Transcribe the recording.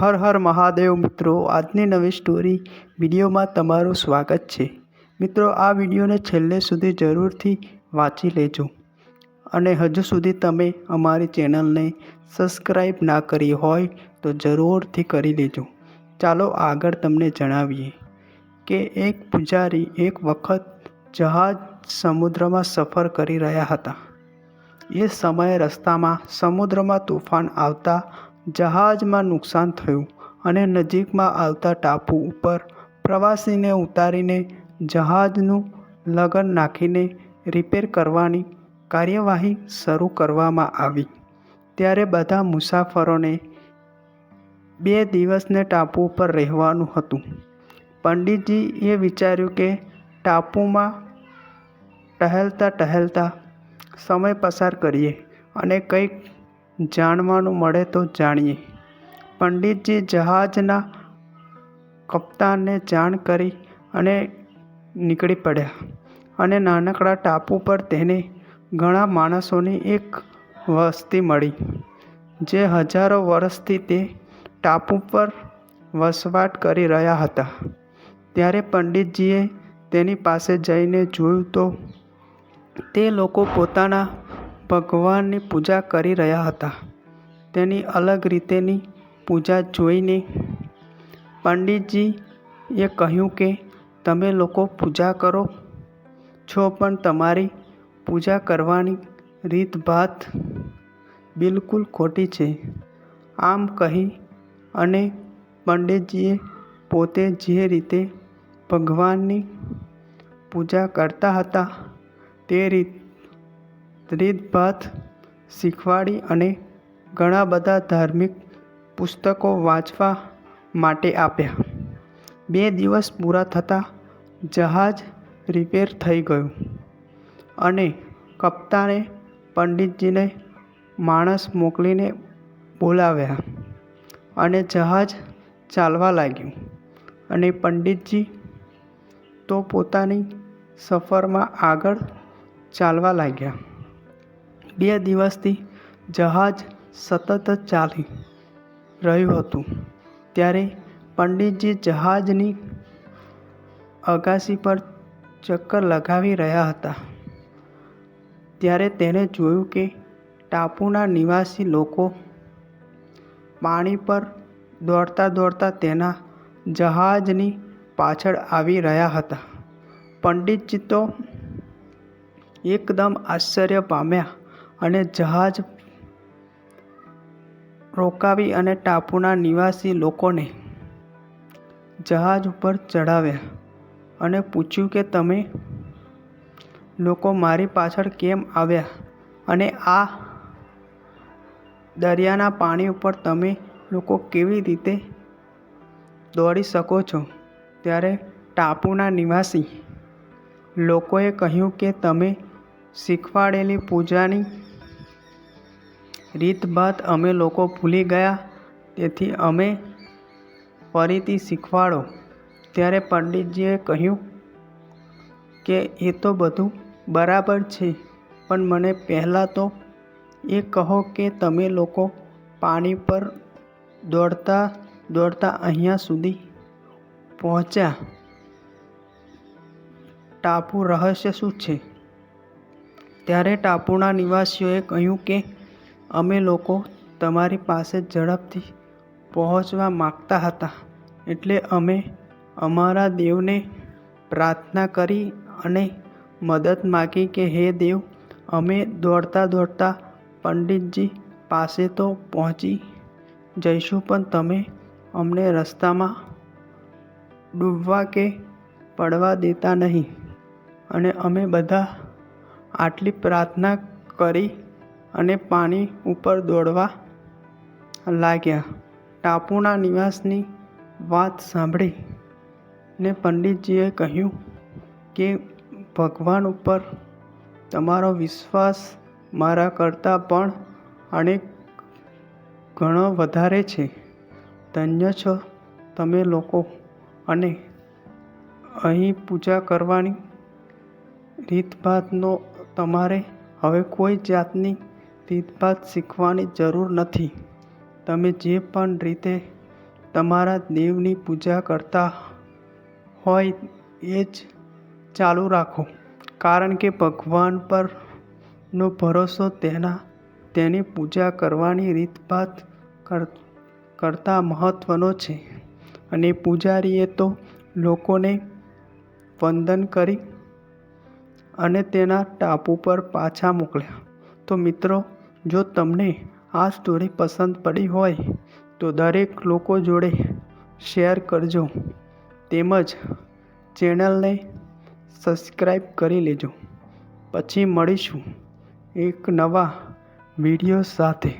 હર હર મહાદેવ મિત્રો, આજની નવી સ્ટોરી વિડીયોમાં તમારું સ્વાગત છે. મિત્રો, આ વિડીયોને છેલ્લે સુધી જરૂરથી વાંચી લેજો. અને હજુ સુધી તમે અમારી ચેનલને સબસ્ક્રાઈબ ના કરી હોય તો જરૂરથી કરી લેજો. ચાલો આગળ તમને જણાવીએ કે એક પૂજારી એક વખત જહાજ સમુદ્રમાં સફર કરી રહ્યા હતા. એ સમયે રસ્તામાં સમુદ્રમાં તોફાન આવતા જહાજમાં નુકસાન થયું અને નજીકમાં આવતા ટાપુ ઉપર પ્રવાસીને ઉતારીને જહાજનું લગન નાખીને રિપેર કરવાની કાર્યવાહી શરૂ કરવામાં આવી. ત્યારે બધા મુસાફરોને બે દિવસને ટાપુ ઉપર રહેવાનું હતું. પંડિતજી એ વિચાર્યું કે ટાપુમાં ટહેલતા ટહેલતા સમય પસાર કરીએ અને કંઈક જાણવાનું મળે તો જાણીએ. પંડિતજી જહાજના કપ્તાનને જાણ કરી અને નીકળી પડ્યા અને નાનકડા ટાપુ પર તેને ઘણા માણસોની એક વસ્તી મળી, જે હજારો વર્ષથી તે ટાપુ પર વસવાટ કરી રહ્યા હતા. ત્યારે પંડિતજીએ તેની પાસે જઈને જોયું તો તે લોકો પોતાના ભગવાનની પૂજા કરી રહ્યા હતા. તેની અલગ રીતેની પૂજા જોઈને પંડિતજીએ કહ્યું કે, તમે લોકો પૂજા કરો. છો પણ તમારી પૂજા કરવાની રીતભાત બિલકુલ ખોટી છે. આમ કહી અને પંડિતજીએ પોતે જે રીતે ભગવાનની પૂજા કરતા હતા, તે રીત રીતભાત શીખવાડી અને ઘણા બધા ધાર્મિક પુસ્તકો વાંચવા માટે આપ્યા. બે દિવસ પૂરા થતાં જહાજ રિપેર થઈ ગયું અને કપ્તાને પંડિતજીને માણસ મોકલીને બોલાવ્યા અને જહાજ ચાલવા લાગ્યું. અને પંડિતજી તો પોતાની સફરમાં આગળ ચાલવા લાગ્યા. બે દિવસથી જહાજ સતત ચાલી રહ્યું હતું. ત્યારે પંડિતજી જહાજની અગાસી પર ચક્કર લગાવી રહ્યા હતા. ત્યારે તેણે જોયું કે ટાપુના નિવાસી લોકો પાણી પર દોડતા દોડતા તેના જહાજની પાછળ આવી રહ્યા હતા. પંડિતજી તો એકદમ આશ્ચર્ય પામ્યા. અને જહાજ રોકાવી અને ટાપુના નિવાસી લોકોને જહાજ ઉપર ચડાવ્યા અને પૂછ્યું કે, તમે લોકો મારી પાછળ કેમ આવ્યા? અને આ દરિયાના પાણી ઉપર તમે લોકો કેવી રીતે દોડી શકો છો? ત્યારે ટાપુના નિવાસી લોકોએ કહ્યું કે, તમે શીખવાડેલી પૂજાની રીતભાત અમે લોકો ભૂલી ગયા. તેથી અમે ફરીથી શીખવાડો. ત્યારે પંડિતજીએ કહ્યું કે, એ તો બધું બરાબર છે, પણ મને પહેલાં તો એ કહો કે તમે લોકો પાણી પર દોડતા દોડતા અહીંયા સુધી પહોંચ્યા. ટાપુ રહસ્ય શું છે? ત્યારે ટાપુના નિવાસીઓએ કહ્યું કે અમે લોકો તમારી પાસે ઝડપથી પહોંચવા માગતા હતા, એટલે અમે અમારા દેવને પ્રાર્થના કરી અને મદદ માગી કે, હે દેવ, અમે દોડતા દોડતા પંડિતજી પાસે તો પહોંચી જઈશું, પણ તમે અમને રસ્તામાં ડૂબવા કે પડવા દેતા નહીં. અને અમે બધા આટલી પ્રાર્થના કરી અને પાણી ઉપર દોડવા લાગ્યા. ટાપુના નિવાસની વાત સાંભળી ને પંડિતજીએ કહ્યું કે, ભગવાન ઉપર તમારો વિશ્વાસ મારા કરતાં પણ અનેક ઘણો વધારે છે. ધન્ય છો તમે લોકો અને અહીં પૂજા કરવાની રીતભાતનો તમારે હવે કોઈ જાતની રીતભાત શીખવાની જરૂર નથી. તમે જે પણ રીતે તમારા દેવની પૂજા કરતા હોય એ જ ચાલુ રાખો. કારણ કે ભગવાન પરનો ભરોસો તેના, તેની પૂજા કરવાની રીતભાત કર, કરતાં મહત્ત્વનો છે. અને પૂજારીએ તો લોકોને વંદન કરી અને તેના ટાપુ પર પાછા મોકલ્યા. તો મિત્રો જો તમને આ સ્ટોરી પસંદ પડી હોય, તો દરેક લોકો જોડે શેર કરજો. તેમજ ચેનલને સબસ્ક્રાઈબ કરી લેજો. પછી મળીશું એક નવા વીડિયો સાથે.